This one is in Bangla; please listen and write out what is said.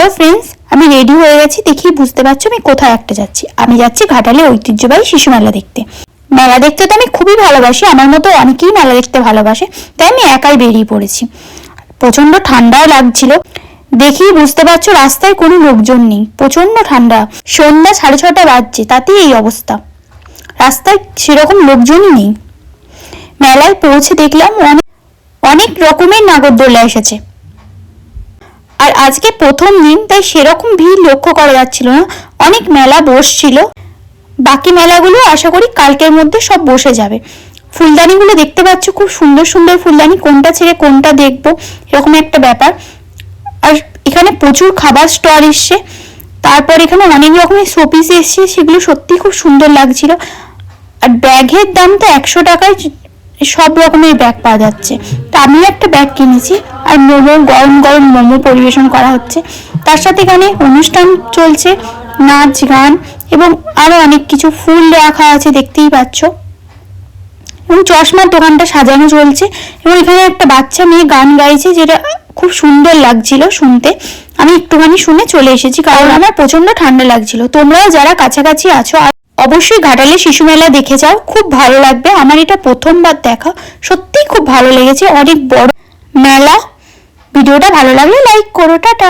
হ্যালো ফ্রেন্ডস আমি রেডি হয়ে গেছি। দেখি, বুঝতে পারছ আমি কোথায় একটা যাচ্ছি। আমি যাচ্ছি ঘাটালে ঐতিহ্যবাহী শিশু মেলা দেখতে। মেলা দেখতে তো আমি খুবই ভালোবাসি। আমার মতো অনেকেই মেলা দেখতে ভালোবাসে। তাই আমি একাই বেরিয়ে পড়েছি। প্রচণ্ড ঠান্ডাও লাগছিল। দেখি, বুঝতে পারছ, রাস্তায় কোনো লোকজন নেই। প্রচণ্ড ঠান্ডা। সন্ধ্যা সাড়ে ছটা বাজছে। তাতেই এই অবস্থা। রাস্তায় সেরকম লোকজনই নেই। মেলায় পৌঁছে দেখলাম অনেক অনেক রকমের নাগরদোলা এসেছে। আর আজকে প্রথম দিন, তাই সেরকম ভিড় লক্ষ্য করা যাচ্ছিল না। অনেক মেলা বসছিল। বাকি মেলাগুলো আশা করি কালকের মধ্যে সব বসে যাবে। ফুলদানিগুলো দেখতে পাচ্ছ, খুব সুন্দর সুন্দর ফুলদানি, কোনটা ছেড়ে কোনটা দেখব, এরকম একটা ব্যাপার। আর এখানে প্রচুর খাবার স্টল এসছে। তারপর এখানে অনেক রকমের শোপিস এসছে, সেগুলো সত্যি খুব সুন্দর লাগছিল। আর ব্যাগের দাম তো একশো টাকায় সব রকমের ব্যাগ পাওয়া যাচ্ছে। তা আমি একটা ব্যাগ কিনেছি। আর মোমো, গরম গরম মোমো পরিবেশন করা হচ্ছে। তার সাথে এখানে অনুষ্ঠান চলছে, নাচ, গান এবং আরও অনেক কিছু ফুল রাখা আছে, দেখতেই পাচ্ছ। এবং চশমার দোকানটা সাজানো চলছে এবং এখানে একটা বাচ্চা মেয়ে গান গাইছে যেটা খুব সুন্দর লাগছিল শুনতে। আমি একটুখানি শুনে চলে এসেছি কারণ আমার প্রচণ্ড ঠান্ডা লাগছিল। তোমরাও যারা কাছাকাছি আছো অবশ্যই ঘাটালে শিশু মেলা দেখে যাও, খুব ভালো লাগবে। আমার এটা প্রথমবার দেখা, সত্যিই খুব ভালো লেগেছে। অনেক বড় মেলা ভিডিওটা ভালো লাগলে লাইক করো টাটা।